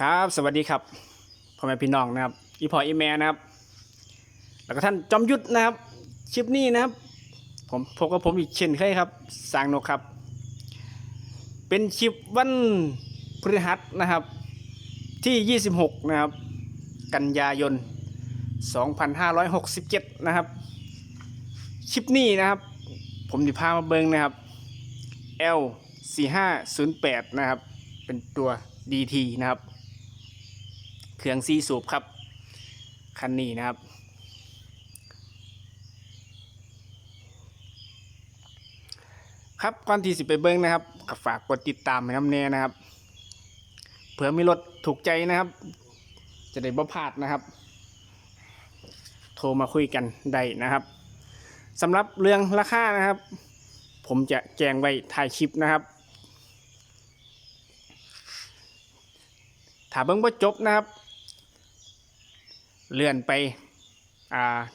ครับสวัสดีครับพ่อแม่พี่น้องนะครับอีพออีแม่นะครับ แล้วก็ท่านจอมยุทธนะครับคลิปนี้นะครับ ผมพบกับผมอีกเช่นเคยครับสร้างนกครับ เป็นคลิปวันพฤหัสนะครับที่ 26 นะครับ กันยายน 2567 นะครับคลิปนี้นะครับ ผมจะพามาเบิงนะครับ L 4508 นะครับ เป็นตัว DT นะครับ เครื่องซีสูบครับ คันนี้นะครับ ครับก่อนที่สิไปเบิ้งนะครับก็ฝากกดติดตามให้น้ำแน่นะครับ เผื่อมีรถถูกใจนะครับ จะได้บ่พลาดนะครับ โทรมาคุยกันได้นะครับสำหรับเรื่องราคานะครับ ผมจะแจ้งไว้ถ่ายคลิปนะครับถ้าเบิ้งบ่จบนะครับ เลื่อนไป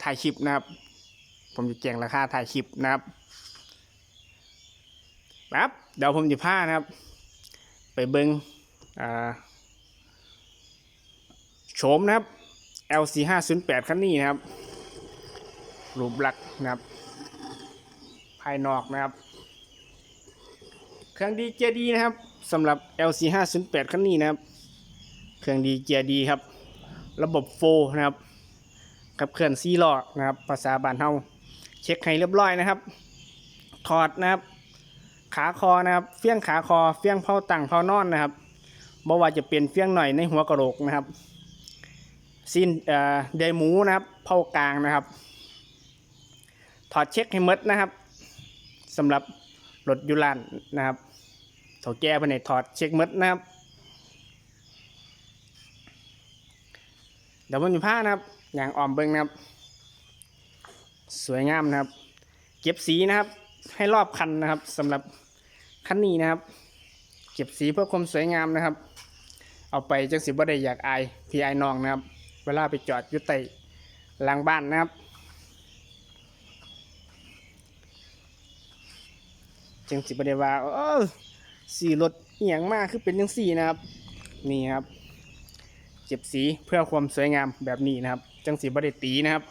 ถ่ายคลิปนะครับ ผมจะแจ้งราคาถ่ายคลิปนะครับครับเดี๋ยวผมจะพานะครับ ไปเบิ้งโฉมนะครับ LC 5 0 8 คันนี้นะครับ รูปลักษณ์นะครับ ภายนอกนะครับ เครื่องดีเกียร์ดีนะครับสำหรับ LC 5 0 8 คันนี้นะครับ เครื่องดีเกียร์ดีครับ ระบบโฟนะครับกับเคลื่อนซีล้อนะครับ ภาษาบ้านเฮาเช็คให้เรียบร้อยนะครับ ถอดนะครับ ขาคอนะครับ เฟี้ยงขาคอ เฟี้ยงเผาตั้งเผานอนนะครับบ่ว่าจะเป็นเฟี้ยงหน่อยในหัวกระโหลกนะครับซีนเอ่อเดหมูนะครับเผากลางนะครับ ถอดเช็คให้หมดนะครับสำหรับรถยูรานนะครับเถาแก้ภายในถอดเช็คหมดนะครับ เดี๋ยวผมจะพานะครับ อย่างอ่อมเบิงนะครับ สวยงามนะครับ เก็บสีนะครับ ให้รอบคันนะครับสำหรับคันนี้นะครับ เก็บสีเพื่อความสวยงามนะครับ เอาไปจังสิบ่ได้อยากอายพี่อายน้องนะครับ เวลาไปจอดอยู่ใต้หลังบ้านนะครับจังสิบ่ได้ว่าเออสีรถเอียงมากคือเป็นจังสี่นะครับ นี่ครับ เก็บสีเพื่อความสวยงามแบบนี้นะครับ จังสีบริตีนะครับ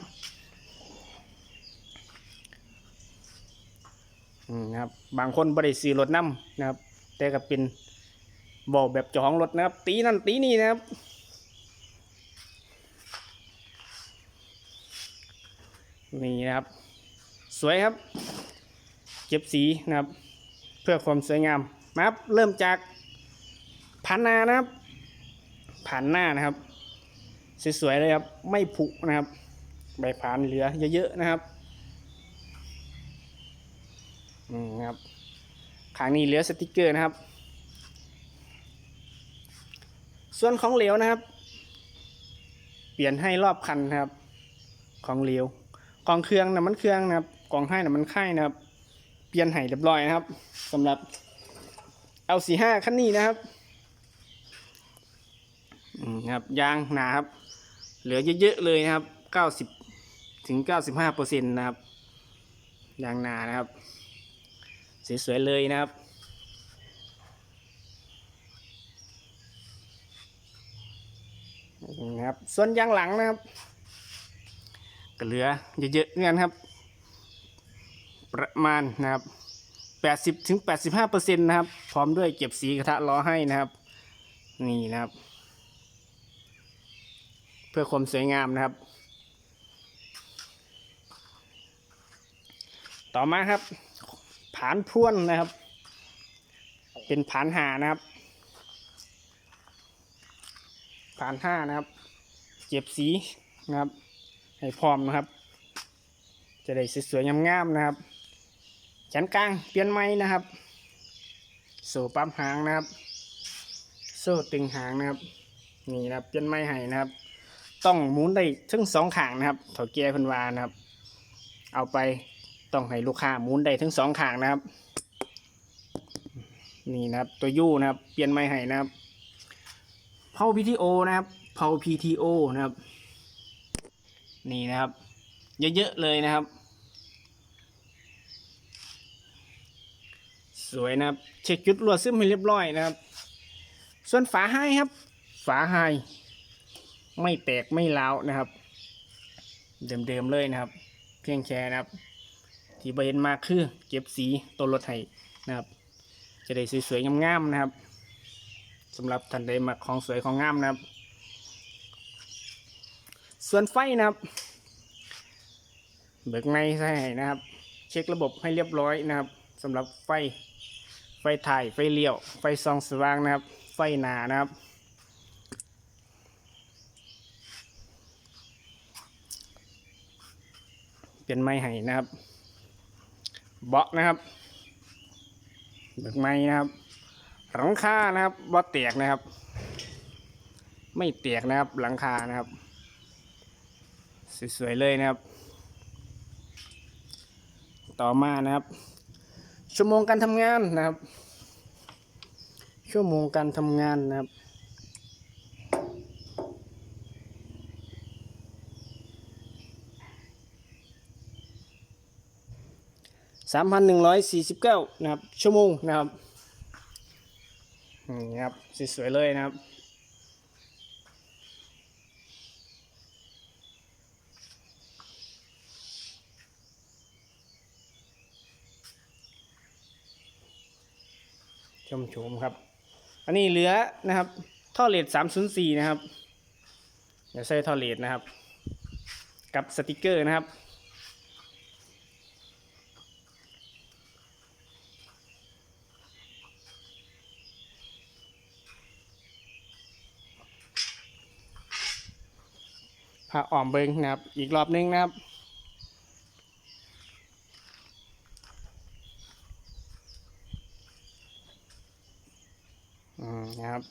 อืมนะครับ บางคนบริสีรถน้ำนะครับ แต่ก็เป็นบอกแบบจองรถนะครับ ตีนั่นตีนี่นะครับนี่นะครับ สวยครับ เก็บสีนะครับ เพื่อความสวยงามนะครับ เริ่มจากพันนานะครับ ผ่านหน้านะครับ สวยๆเลยครับ ไม่ผุนะครับ ใบผ่านเหลือเยอะๆนะครับอืมครับขางนี้เหลือสติกเกอร์นะครับ ส่วนของเหลวนะครับ เปลี่ยนให้รอบคันนะครับ ของเหลวกองเครื่องน้ำมันเครื่องนะครับกองให้น้ำมันไข่นะครับ เปลี่ยนให้เรียบร้อยนะครับสำหรับ L45 คันนี้นะครับ ครับยางหนาครับ เหลือเยอะๆเลยนะครับ90ถึง95เปอร์เซ็นต์นะครับยางหนานะครับ สวยๆเลยนะครับนะครับส่วนยางหลังนะครับก็เหลือเยอะๆเงี้ยครับ ประมาณนะครับ 80ถึง85เปอร์เซ็นต์นะครับ พร้อมด้วยเก็บสีกระทะล้อให้นะครับ นี่นะครับ พื่อความสวยงามนะครับ ต่อมาครับ ผานพรวนนะครับ เป็นผานหานะครับ ผานห้านะครับเก็บสีนะครับ ให้พร้อมนะครับ จะได้สวยๆงามๆนะครับแขนกลางเปลี่ยนไม้นะครับ โซ่ปั๊มหางนะครับ โซ่ตึงหางนะครับ นี่นะครับเปลี่ยนไม้ให้นะครับ ต้องหมุนได้ทั้งสองข้างนะครับเถาแก่เพันวานะครับ เอาไปต้องให้ลูกค้าหมุนได้ทั้งสองข้างนะครับ นี่นะครับตัวยูนะครับ เปลี่ยนไม้ให้นะครับเผา PTO นะครับเผา PTO นะครับ นี่นะครับ เยอะๆเลยนะครับ สวยนะครับ เช็คจุดรั่วซึมให้เรียบร้อยนะครับ ส่วนฝาให้ครับ ฝาไฮ ไม่แตกไม่ร้าวนะครับ เดิมๆเลยนะครับ เพียงแค่นะครับ ที่บเห็นมาคือเก็บสีตัวรถไห้นะครับ จะได้สวยๆงามๆนะครับสำหรับท่านใดมักของสวยของงามนะครับ ส่วนไฟนะครับ เบิกในใส่ให้นะครับ เช็คระบบให้เรียบร้อยนะครับสำหรับไฟไฟถ่ายไฟเลี้ยว ไฟส่องสว่างนะครับ ไฟหนานะครับ เปลี่ยนไม้ให้นะครับเบาะนะครับเบิกไม้นะครับหลังคานะครับเบาะแตกนะครับ ไม่แตกนะครับหลังคานะครับสวยๆเลยนะครับ ต่อมานะครับ ชั่วโมงการทำงานนะครับ ชั่วโมงการทำงานนะครับ สามพันหนึ่งร้อยสี่สิบเก้านะครับ ชั่วโมงนะครับนี่ครับสวยๆเลยนะครับชมชมครับ อันนี้เหลือนะครับท่อเลด304นะครับ เดี๋ยวใส่ท่อเลดนะครับ กับสติกเกอร์นะครับ ผ่าอ่อมเบิงนะครับ อีกรอบนึงนะครับอืมนะครับ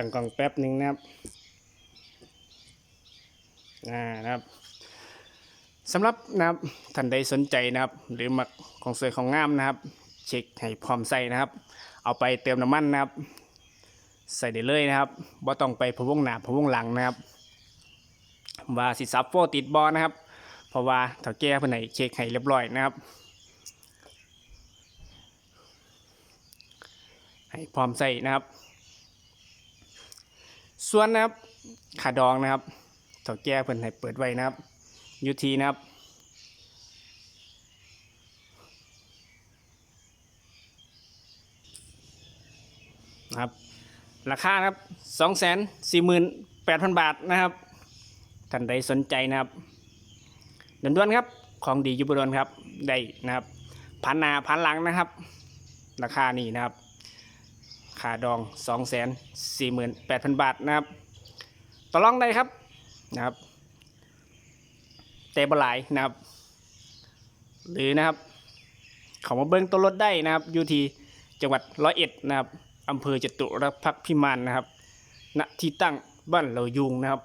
ตั้งกล้องแป๊บหนึ่งนะครับนะครับสำหรับนะครับท่านใดสนใจนะครับ หรือมักของสวยของงามนะครับ เช็คให้พร้อมใส่นะครับ เอาไปเติมน้ำมันนะครับ ใส่ได้เลยนะครับบ่ต้องไปพะวงหน้าพะวงหลังนะครับ ว่าสิซับโฟติดบอนะครับ เพราะว่าถ้าแก้เพื่อนไหนเช็คให้เรียบร้อยนะครับ ให้พร้อมใส่นะครับ ส่วนนะครับขาดองนะครับเถ่าแก้เพิ่นให้เปิดไว้นะครับยูทีนะครับนะครับราคานะครับสองแสนสี่หมื่นแปดพันบาทนะครับท่านใดสนใจนะครับด่วนๆครับของดียุบดนครับได้นะครับพันหนาพันหลังนะครับ ราคานี้นะครับาดอง 2 4 8 0 0 0 บาทนะครับ ต่อรองได้ครับนะครับแต่บหลายนะครับ หรือนะครับ เขามาเบิ้งตัวรถได้นะครับอยู่ที่จังหวัดร้อยเอ็ดนะครับอำเภอจตุรพักษ์พิมานนะครับ ณที่ตั้งบ้านเหลายุงนะครับ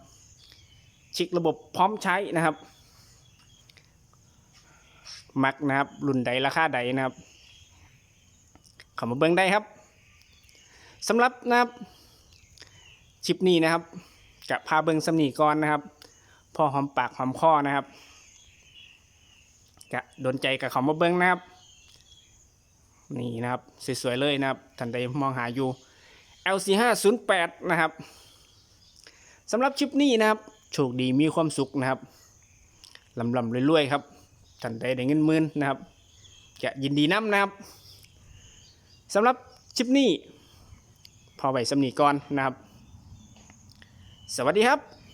ช็คระบบพร้อมใช้นะครับ มักนะครับ รุ่นใดราคาใดนะครับ เขามาเบิ้งได้ครับ สำหรับนะครับชิปนี้นะครับกับพาเบิงสำนีก่อนนะครับ พอหอมปากหอมคอนะครับกะโดนใจกับเขามาเบิงนะครับ นี่นะครับสวยๆเลยนะครับท่านใดมองหาอยู่ LC508 นะครับสำหรับชิปนี้นะครับโชคดีมีความสุขนะครับลำลำรวยๆครับท่านใดได้เงินหมื่นนะครับจะยินดีน้ำนะครับสำหรับชิปนี้ พอไว้สำนีก่อนนะครับ สวัสดีครับ